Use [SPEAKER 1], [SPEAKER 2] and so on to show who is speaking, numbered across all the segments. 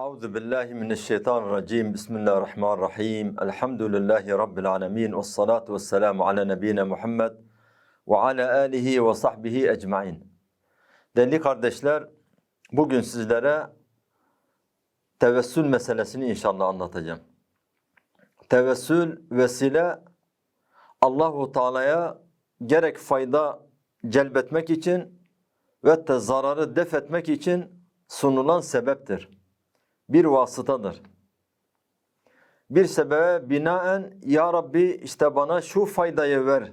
[SPEAKER 1] Euzu billahi mineşşeytanirracim. Bismillahirrahmanirrahim. Elhamdülillahi rabbil alamin ve salatu vesselamu ala nebiyina Muhammed ve ala alihi ve sahbihi ecmaîn. Değerli kardeşler, bugün sizlere tevessül meselesini inşallah anlatacağım. Tevessül vesile Allahu Teala'ya gerek fayda celbetmek için ve de zararı def etmek için sunulan sebeptir. Bir vasıtadır. Bir sebebe binaen Ya Rabbi işte bana şu faydayı ver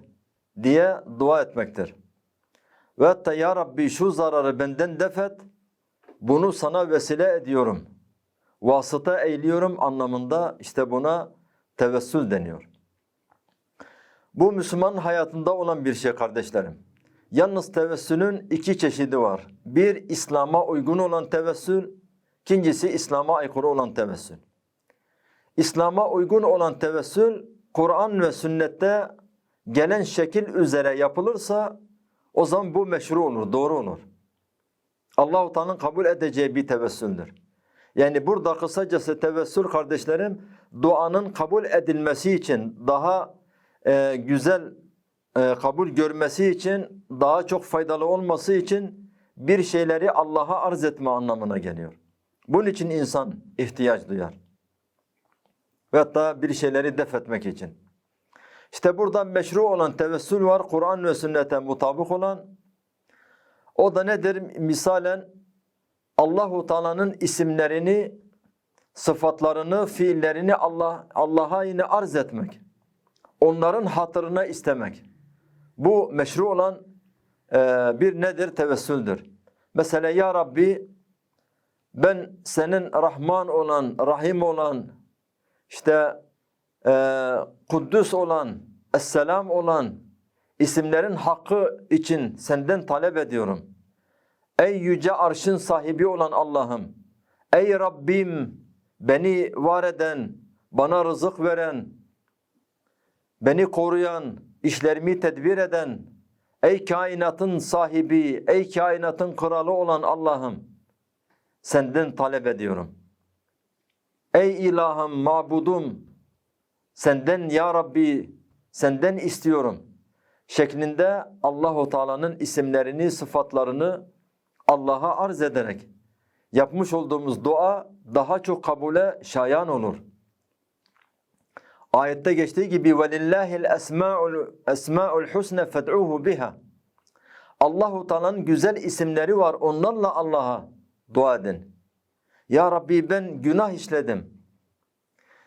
[SPEAKER 1] diye dua etmektir. Ve hatta Ya Rabbi şu zararı benden def et, bunu sana vesile ediyorum. Vasıta eğiliyorum anlamında işte buna tevessül deniyor. Bu Müslüman hayatında olan bir şey kardeşlerim. Yalnız tevessülün iki çeşidi var. Bir İslam'a uygun olan tevessül, ikincisi İslam'a aykırı olan tevessül. İslam'a uygun olan tevessül, Kur'an ve sünnette gelen şekil üzere yapılırsa o zaman bu meşru olur, doğru olur. Allah-u Teala'nın kabul edeceği bir tevessüldür. Yani burada kısacası tevessül kardeşlerim, duanın kabul edilmesi için daha e, güzel e, kabul görmesi için, daha çok faydalı olması için bir şeyleri Allah'a arz etme anlamına geliyor. Bunun için insan ihtiyaç duyar. Ve hatta bir şeyleri def etmek için. İşte burada meşru olan tevessül var, Kur'an ve sünnete mutabık olan. O da nedir? Misalen Allahu Teala'nın isimlerini, sıfatlarını, fiillerini Allah Allah'a yine arz etmek. Onların hatırına istemek. Bu meşru olan e, bir nedir? Tevessüldür. Mesela ya Rabbi ben senin Rahman olan, Rahim olan, işte e, Kuddüs olan, Esselam olan isimlerin hakkı için senden talep ediyorum. Ey yüce arşın sahibi olan Allah'ım, ey Rabbim beni var eden, bana rızık veren, beni koruyan, işlerimi tedbir eden, ey kainatın sahibi, ey kainatın kralı olan Allah'ım, senden talep ediyorum. Ey ilahım, mabudum, senden ya Rabbi, senden istiyorum. Şeklinde Allahu Teala'nın isimlerini, sıfatlarını Allah'a arz ederek yapmış olduğumuz dua daha çok kabule şayan olur. Ayette geçtiği gibi velillahil esmaul esmaul husna fed'uhu biha. Allahu Teala'nın güzel isimleri var. Onlarla Allah'a dua edin. Ya Rabbi ben günah işledim.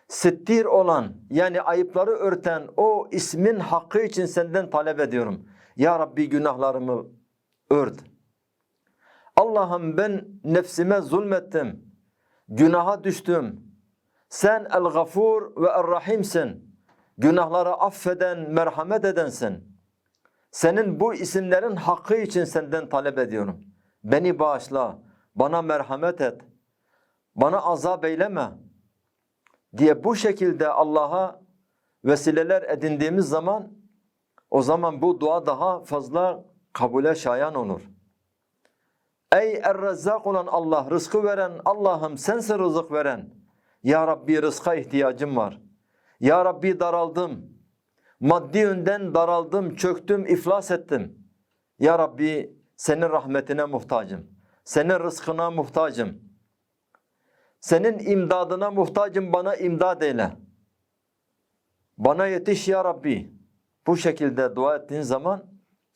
[SPEAKER 1] Sittir olan yani ayıpları örten o ismin hakkı için senden talep ediyorum. Ya Rabbi günahlarımı ört. Allah'ım ben nefsime zulmettim. Günaha düştüm. Sen el-gafur ve el-rahimsin. Günahları affeden, merhamet edensin. Senin bu isimlerin hakkı için senden talep ediyorum. Beni bağışla, bana merhamet et, bana azap eyleme diye bu şekilde Allah'a vesileler edindiğimiz zaman o zaman bu dua daha fazla kabule şayan olur. Ey Er-Rezzak olan Allah, rızkı veren Allah'ım sensin rızık veren. Ya Rabbi rızka ihtiyacım var. Ya Rabbi daraldım. Maddi yönden daraldım, çöktüm, iflas ettim. Ya Rabbi senin rahmetine muhtacım. Senin rızkına muhtacım. Senin imdadına muhtacım bana imdad eyle. Bana yetiş ya Rabbi. Bu şekilde dua ettiğin zaman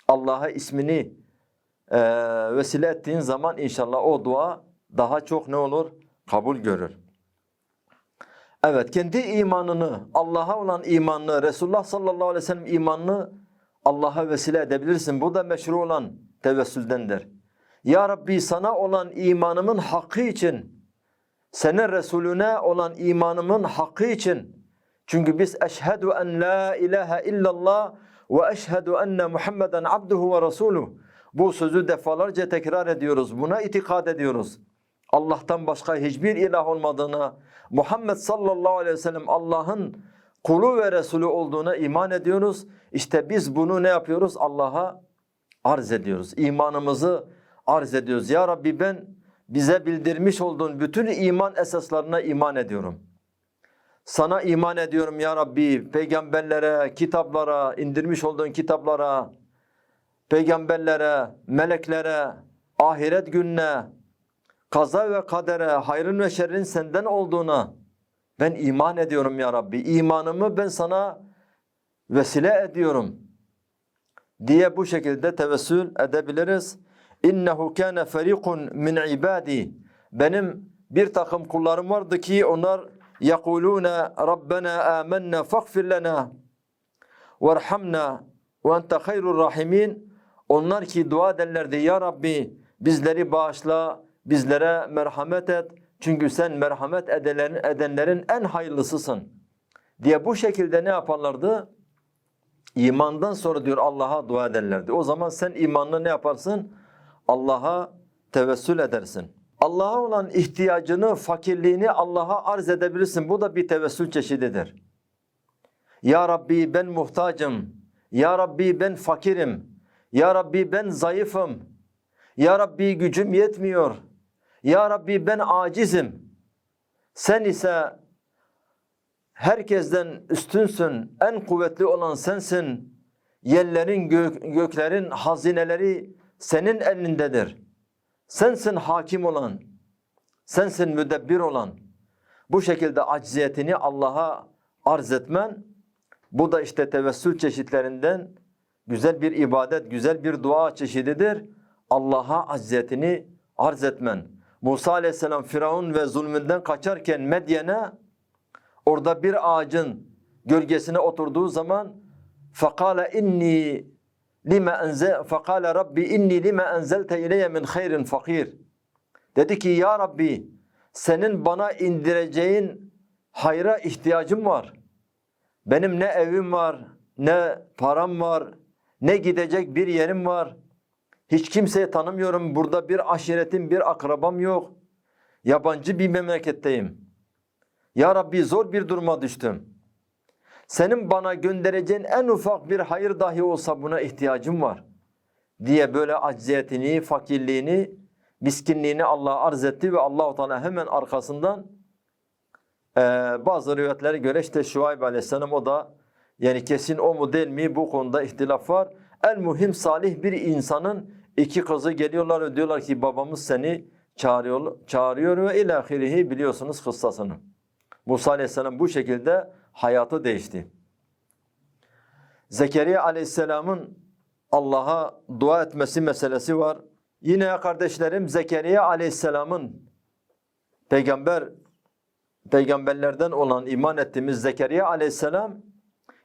[SPEAKER 1] Allah'a ismini e, vesile ettiğin zaman inşallah o dua daha çok ne olur? Kabul görür. Evet kendi imanını, Allah'a olan imanını, Resulullah sallallahu aleyhi ve sellem imanını Allah'a vesile edebilirsin. Bu da meşru olan tevessüldendir. Ya Rabbi sana olan imanımın hakkı için, senin Resulüne olan imanımın hakkı için. Çünkü biz eşhedü en la ilahe illallah ve eşhedü enne Muhammeden abduhu ve resuluh. Bu sözü defalarca tekrar ediyoruz. Buna itikad ediyoruz. Allah'tan başka hiçbir ilah olmadığına, Muhammed sallallahu aleyhi ve sellem Allah'ın kulu ve Resulü olduğuna iman ediyoruz. İşte biz bunu ne yapıyoruz? Allah'a arz ediyoruz. İmanımızı arz ediyoruz. Ya Rabbi ben bize bildirmiş olduğun bütün iman esaslarına iman ediyorum. Sana iman ediyorum ya Rabbi. Peygamberlere, kitaplara, indirmiş olduğun kitaplara, peygamberlere, meleklere, ahiret gününe, kaza ve kadere, hayrın ve şerrin senden olduğuna ben iman ediyorum ya Rabbi. İmanımı ben sana vesile ediyorum diye bu şekilde tevessül edebiliriz. İnnehu kana ferikun min ibadi. Benim bir takım kullarım vardı ki onlar yekulune Rabbena amennâ faghfir lena verhamna ve ente hayrur rahimin. Onlar ki dua ederlerdi ya Rabbi bizleri bağışla, bizlere merhamet et. Çünkü sen merhamet edenlerin, edenlerin en hayırlısısın. Diye bu şekilde ne yaparlardı? İmandan sonra diyor Allah'a dua ederlerdi. O zaman sen imanını ne yaparsın? Allah'a tevessül edersin. Allah'a olan ihtiyacını, fakirliğini Allah'a arz edebilirsin. Bu da bir tevessül çeşididir. Ya Rabbi ben muhtacım. Ya Rabbi ben fakirim. Ya Rabbi ben zayıfım. Ya Rabbi gücüm yetmiyor. Ya Rabbi ben acizim. Sen ise herkesten üstünsün. En kuvvetli olan sensin. Yerlerin, gök, göklerin hazineleri senin elindedir. Sensin hakim olan. Sensin müdebbir olan. Bu şekilde acziyetini Allah'a arz etmen bu da işte tevessül çeşitlerinden güzel bir ibadet, güzel bir dua çeşididir. Allah'a acziyetini arz etmen. Musa aleyhisselam Firavun ve zulmünden kaçarken Medyen'e orada bir ağacın gölgesine oturduğu zaman فَقَالَ اِنِّي lima enze fekale rabbi inni lima enzelte ileye min hayrin fakir. Dedi ki ya Rabbi senin bana indireceğin hayra ihtiyacım var. Benim ne evim var, ne param var, ne gidecek bir yerim var. Hiç kimseyi tanımıyorum. Burada bir aşiretim, bir akrabam yok. Yabancı bir memleketteyim. Ya Rabbi zor bir duruma düştüm. Senin bana göndereceğin en ufak bir hayır dahi olsa buna ihtiyacım var. Diye böyle acziyetini, fakirliğini, miskinliğini Allah'a arz etti ve Allahu Teala hemen arkasından ee, bazı rivayetlere göre işte Şuayb Aleyhisselam o da yani kesin o mu değil mi bu konuda ihtilaf var. El muhim salih bir insanın iki kızı geliyorlar ve diyorlar ki babamız seni çağırıyor, çağırıyor ve ilahirihi biliyorsunuz kıssasını. Musa Aleyhisselam bu şekilde hayatı değişti. Zekeriya Aleyhisselam'ın Allah'a dua etmesi meselesi var. Yine kardeşlerim Zekeriya Aleyhisselam'ın peygamber peygamberlerden olan iman ettiğimiz Zekeriya aleyhisselam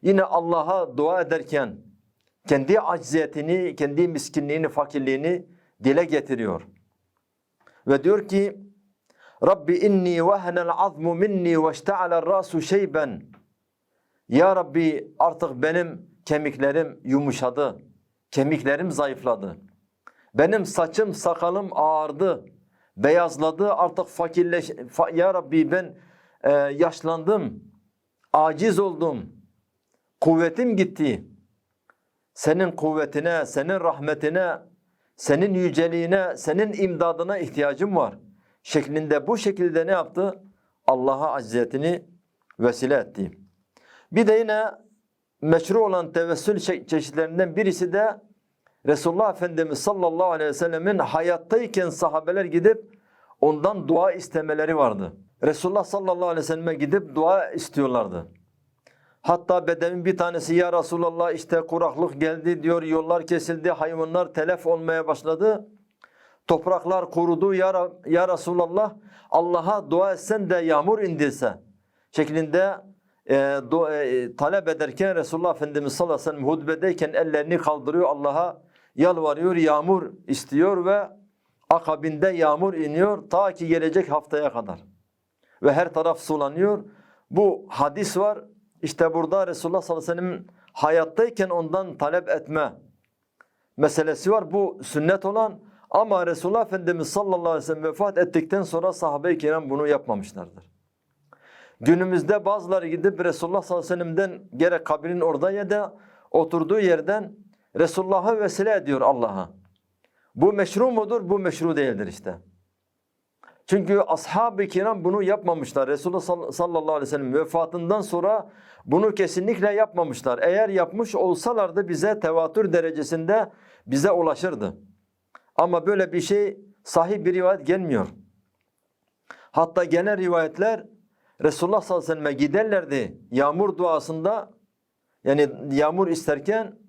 [SPEAKER 1] yine Allah'a dua ederken kendi acziyetini, kendi miskinliğini, fakirliğini dile getiriyor. Ve diyor ki Rabbi inni vehnel azmu minni ve işte'alel rasu şeyben Ya Rabbi artık benim kemiklerim yumuşadı. Kemiklerim zayıfladı. Benim saçım sakalım ağardı. Beyazladı artık fakirleş ya Rabbi ben e, yaşlandım, aciz oldum, kuvvetim gitti. Senin kuvvetine, senin rahmetine, senin yüceliğine, senin imdadına ihtiyacım var. Şeklinde bu şekilde ne yaptı? Allah'a acziyetini vesile etti. Bir de yine meşru olan tevessül çeşitlerinden birisi de Resulullah Efendimiz sallallahu aleyhi ve sellemin hayattayken sahabeler gidip ondan dua istemeleri vardı. Resulullah sallallahu aleyhi ve selleme gidip dua istiyorlardı. Hatta bedemin bir tanesi ya Resulallah işte kuraklık geldi diyor yollar kesildi hayvanlar telef olmaya başladı. Topraklar kurudu ya, ya Resulallah Allah'a dua etsen de yağmur indirse şeklinde e, dua, e, talep ederken Resulullah Efendimiz sallallahu aleyhi ve sellem hutbedeyken ellerini kaldırıyor Allah'a yalvarıyor yağmur istiyor ve akabinde yağmur iniyor ta ki gelecek haftaya kadar ve her taraf sulanıyor. Bu hadis var. İşte burada Resulullah sallallahu aleyhi ve sellem hayattayken ondan talep etme meselesi var. Bu sünnet olan ama Resulullah Efendimiz sallallahu aleyhi ve sellem vefat ettikten sonra sahabe-i kiram bunu yapmamışlardır. Günümüzde bazıları gidip Resulullah sallallahu aleyhi ve sellem'den gerek kabrin orada ya da oturduğu yerden Resulullah'a vesile ediyor Allah'a. Bu meşru mudur? Bu meşru değildir işte. Çünkü ashab-ı kiram bunu yapmamışlar. Resulullah sall- sallallahu aleyhi ve sellem vefatından sonra bunu kesinlikle yapmamışlar. Eğer yapmış olsalardı bize tevatür derecesinde bize ulaşırdı. Ama böyle bir şey sahih bir rivayet gelmiyor. Hatta gelen rivayetler Resulullah sallallahu aleyhi ve selleme giderlerdi yağmur duasında yani yağmur isterken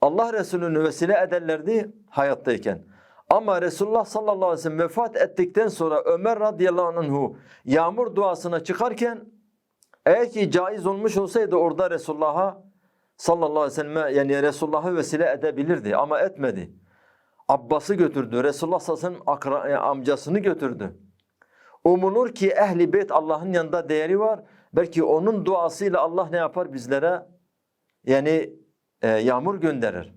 [SPEAKER 1] Allah Resulü'nü vesile ederlerdi hayattayken. Ama Resulullah sallallahu aleyhi ve sellem vefat ettikten sonra Ömer radıyallahu anhu yağmur duasına çıkarken eğer ki caiz olmuş olsaydı orada Resulullah'a sallallahu aleyhi ve selleme yani Resulullah'ı vesile edebilirdi ama etmedi. Abbas'ı götürdü. Resulullah sallallahu aleyhi ve sellem amcasını götürdü. Umulur ki ehli beyt Allah'ın yanında değeri var. Belki onun duasıyla Allah ne yapar bizlere? Yani e, yağmur gönderir.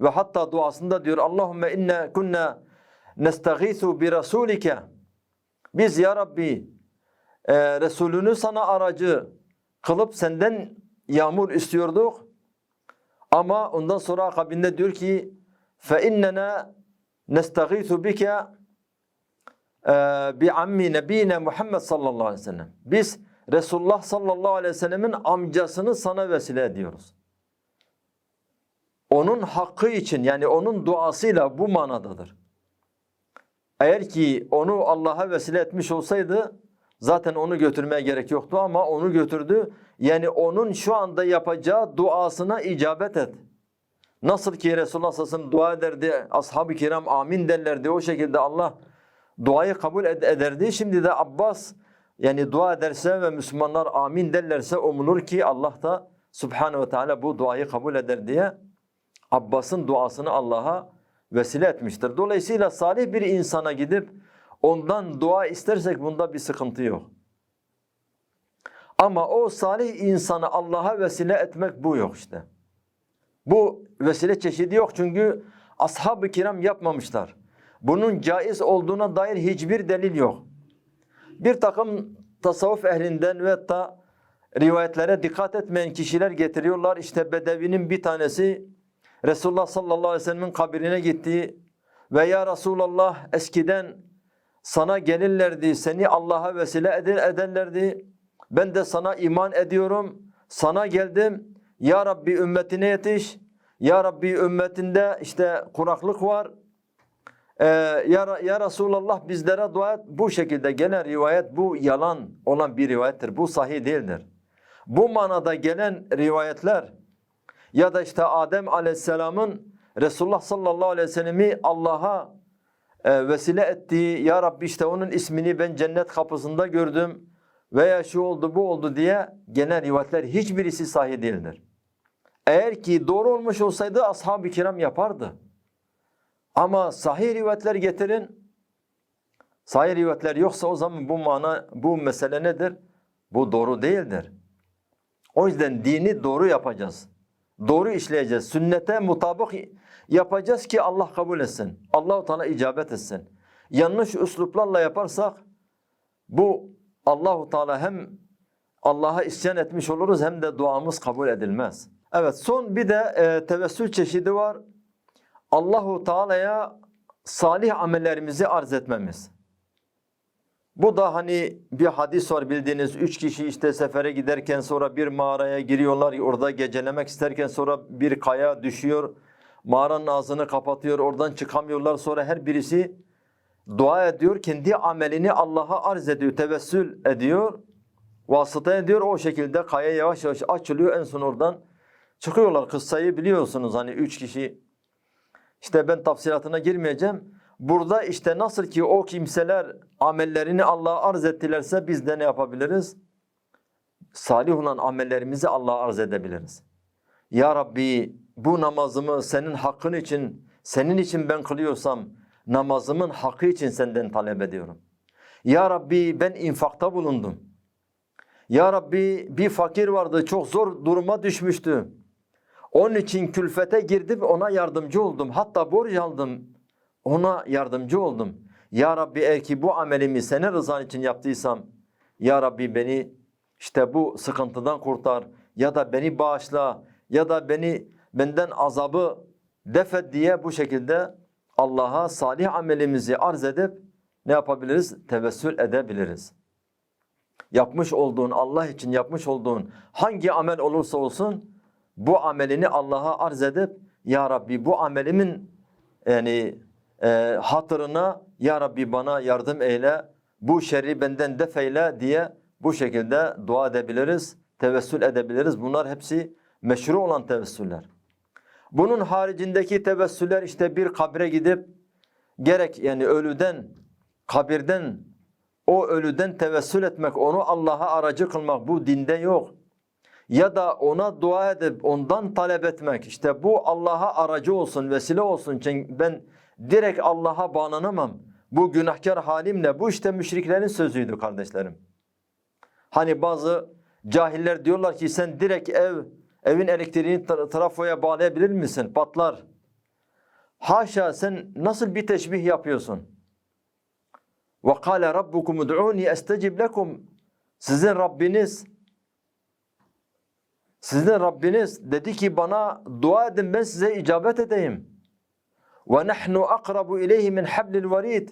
[SPEAKER 1] Ve hatta duasında diyor Allahümme inne kunna nestagithu bi rasulike. Biz ya Rabbi e, Resulünü sana aracı kılıp senden yağmur istiyorduk. Ama ondan sonra akabinde diyor ki fe innena nestagithu bike bi ammi nebine Muhammed sallallahu aleyhi ve sellem. Biz Resulullah sallallahu aleyhi ve sellemin amcasını sana vesile ediyoruz. Onun hakkı için yani onun duasıyla bu manadadır. Eğer ki onu Allah'a vesile etmiş olsaydı zaten onu götürmeye gerek yoktu ama onu götürdü. Yani onun şu anda yapacağı duasına icabet et. Nasıl ki Resulullah sallallahu aleyhi ve sellem dua ederdi, ashab-ı kiram amin derlerdi. O şekilde Allah duayı kabul ed- ederdi. Şimdi de Abbas yani dua ederse ve Müslümanlar amin derlerse umulur ki Allah da Subhanahu ve Teala bu duayı kabul eder diye Abbas'ın duasını Allah'a vesile etmiştir. Dolayısıyla salih bir insana gidip ondan dua istersek bunda bir sıkıntı yok. Ama o salih insanı Allah'a vesile etmek bu yok işte. Bu vesile çeşidi yok çünkü ashab-ı kiram yapmamışlar. Bunun caiz olduğuna dair hiçbir delil yok. Bir takım tasavvuf ehlinden ve hatta rivayetlere dikkat etmeyen kişiler getiriyorlar. İşte Bedevi'nin bir tanesi Resulullah sallallahu aleyhi ve sellemin kabrine gitti ve ya Resulallah eskiden sana gelirlerdi, seni Allah'a vesile eder, ederlerdi. Ben de sana iman ediyorum, sana geldim. Ya Rabbi ümmetine yetiş. Ya Rabbi ümmetinde işte kuraklık var. Ee, ya, ya Resulallah bizlere dua et. Bu şekilde gelen rivayet bu yalan olan bir rivayettir. Bu sahih değildir. Bu manada gelen rivayetler ya da işte Adem Aleyhisselam'ın Resulullah sallallahu aleyhi ve sellemi Allah'a e, vesile ettiği ya Rabbi işte onun ismini ben cennet kapısında gördüm veya şu oldu bu oldu diye gelen rivayetler hiçbirisi sahih değildir. Eğer ki doğru olmuş olsaydı ashab-ı kiram yapardı. Ama sahih rivayetler getirin. Sahih rivayetler yoksa o zaman bu mana bu mesele nedir? Bu doğru değildir. O yüzden dini doğru yapacağız. Doğru işleyeceğiz. Sünnete mutabık yapacağız ki Allah kabul etsin. Allahu Teala icabet etsin. Yanlış üsluplarla yaparsak bu Allahu Teala hem Allah'a isyan etmiş oluruz hem de duamız kabul edilmez. Evet son bir de e, tevessül çeşidi var. Allahu Teala'ya salih amellerimizi arz etmemiz. Bu da hani bir hadis var bildiğiniz üç kişi işte sefere giderken sonra bir mağaraya giriyorlar orada gecelemek isterken sonra bir kaya düşüyor mağaranın ağzını kapatıyor oradan çıkamıyorlar. Sonra her birisi dua ediyor kendi amelini Allah'a arz ediyor tevessül ediyor vasıta ediyor. O şekilde kaya yavaş yavaş açılıyor. En son oradan çıkıyorlar. Kıssayı biliyorsunuz hani üç kişi işte ben tafsilatına girmeyeceğim. Burada işte nasıl ki o kimseler amellerini Allah'a arz ettilerse biz de ne yapabiliriz? Salih olan amellerimizi Allah'a arz edebiliriz. Ya Rabbi bu namazımı senin hakkın için, senin için ben kılıyorsam namazımın hakkı için senden talep ediyorum. Ya Rabbi ben infakta bulundum. Ya Rabbi bir fakir vardı çok zor duruma düşmüştü. Onun için külfete girdim ona yardımcı oldum. Hatta borç aldım ona yardımcı oldum. Ya Rabbi eğer ki bu amelimi senin rızan için yaptıysam Ya Rabbi beni işte bu sıkıntıdan kurtar ya da beni bağışla ya da beni benden azabı defet diye bu şekilde Allah'a salih amelimizi arz edip ne yapabiliriz? Tevessül edebiliriz. Yapmış olduğun, Allah için yapmış olduğun hangi amel olursa olsun bu amelini Allah'a arz edip Ya Rabbi bu amelimin yani e, hatırına Ya Rabbi bana yardım eyle, bu şerri benden def eyle diye bu şekilde dua edebiliriz, tevessül edebiliriz. Bunlar hepsi meşru olan tevessüller. Bunun haricindeki tevessüller işte bir kabre gidip gerek yani ölüden, kabirden o ölüden tevessül etmek, onu Allah'a aracı kılmak bu dinde yok. Ya da ona dua edip ondan talep etmek işte bu Allah'a aracı olsun, vesile olsun. Çünkü ben direkt Allah'a bağlanamam. Bu günahkar halimle bu işte müşriklerin sözüydü kardeşlerim. Hani bazı cahiller diyorlar ki sen direkt ev evin elektriğini tra- trafoya bağlayabilir misin? Patlar. Haşa sen nasıl bir teşbih yapıyorsun? Kâle rabbukum ud'ûni estecib lekum. Sizin Rabbiniz sizin Rabbiniz dedi ki bana dua edin ben size icabet edeyim. Ve nahnu akrabu ileyhi min hablil varid.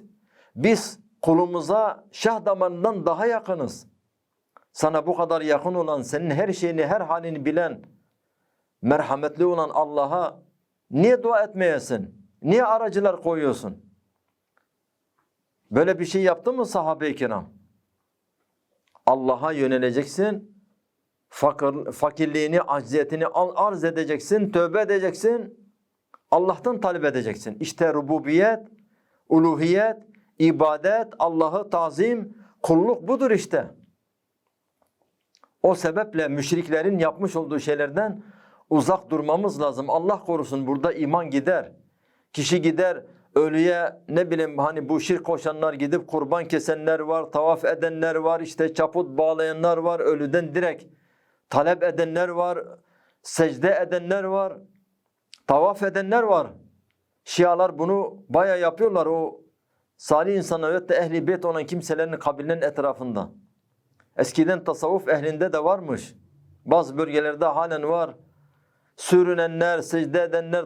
[SPEAKER 1] Biz kulumuza şah damarından daha yakınız. Sana bu kadar yakın olan, senin her şeyini, her halini bilen, merhametli olan Allah'a niye dua etmeyesin? Niye aracılar koyuyorsun? Böyle bir şey yaptı mı sahabe-i kiram? Allah'a yöneleceksin, fakir, fakirliğini, acziyetini arz edeceksin, tövbe edeceksin, Allah'tan talep edeceksin. İşte rububiyet, uluhiyet, ibadet, Allah'ı tazim, kulluk budur işte. O sebeple müşriklerin yapmış olduğu şeylerden uzak durmamız lazım. Allah korusun burada iman gider. Kişi gider ölüye ne bileyim hani bu şirk koşanlar gidip kurban kesenler var, tavaf edenler var, işte çaput bağlayanlar var, ölüden direkt talep edenler var, secde edenler var, tavaf edenler var. Şialar bunu baya yapıyorlar o salih insanlar ve de ehli beyt olan kimselerin kabrinin etrafında. Eskiden tasavvuf ehlinde de varmış. Bazı bölgelerde halen var. Sürünenler, secde edenler,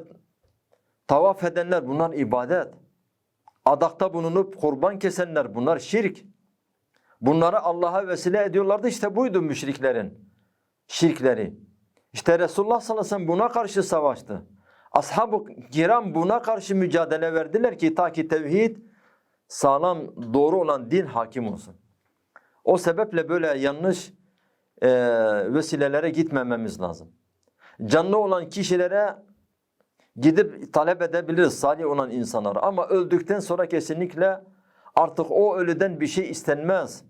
[SPEAKER 1] tavaf edenler bunlar ibadet. Adakta bulunup kurban kesenler bunlar şirk. Bunları Allah'a vesile ediyorlardı işte buydu müşriklerin şirkleri. İşte Resulullah sallallahu aleyhi ve sellem buna karşı savaştı. Ashab-ı kiram buna karşı mücadele verdiler ki ta ki tevhid sağlam doğru olan din hakim olsun. O sebeple böyle yanlış e, vesilelere gitmememiz lazım. Canlı olan kişilere gidip talep edebiliriz salih olan insanlara ama öldükten sonra kesinlikle artık o ölüden bir şey istenmez.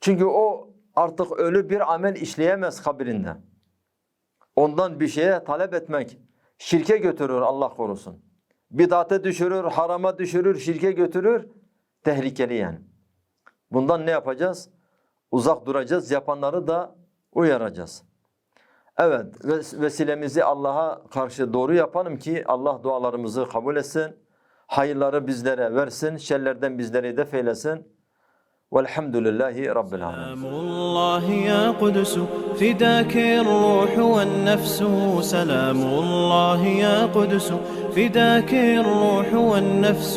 [SPEAKER 1] Çünkü o artık ölü bir amel işleyemez kabirinde. Ondan bir şeye talep etmek şirke götürür Allah korusun. Bidate düşürür, harama düşürür, şirke götürür. Tehlikeli yani. Bundan ne yapacağız? Uzak duracağız. Yapanları da uyaracağız. Evet, ves- vesilemizi Allah'a karşı doğru yapalım ki Allah dualarımızı kabul etsin. Hayırları bizlere versin, şerlerden bizleri def eylesin. Velhamdülillahi Rabbil alemin.
[SPEAKER 2] سلام الله يا قدس فداك الروح والنفس سلام الله يا قدس فداك الروح والنفس